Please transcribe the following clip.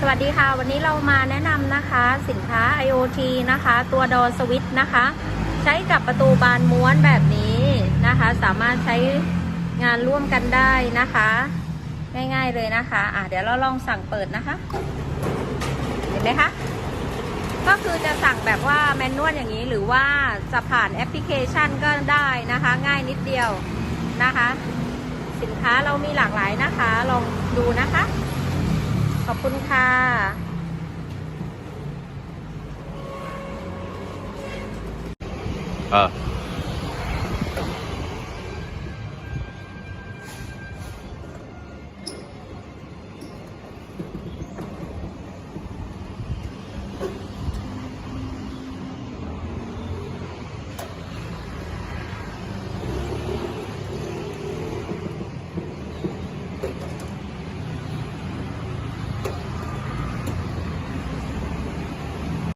สวัสดีค่ะ วันนี้เรามาแนะนำนะคะ สินค้า IoT นะคะ ตัวดอสวิตนะคะ ใช้กับประตูบานม้วนแบบนี้นะคะ สามารถใช้งานร่วมกันได้นะคะ ง่ายๆเลยนะคะอะเดี๋ยวเราลองสั่งเปิดนะคะ เห็นไหมคะก็คือจะสั่งแบบว่าแมนนวลอย่างนี้หรือว่าจะผ่านแอปพลิเคชันก็ได้นะคะ ง่ายนิดเดียวนะคะ สินค้าเรามีหลากหลายนะคะ ลองดูนะคะ ขอบคุณค่ะอ่า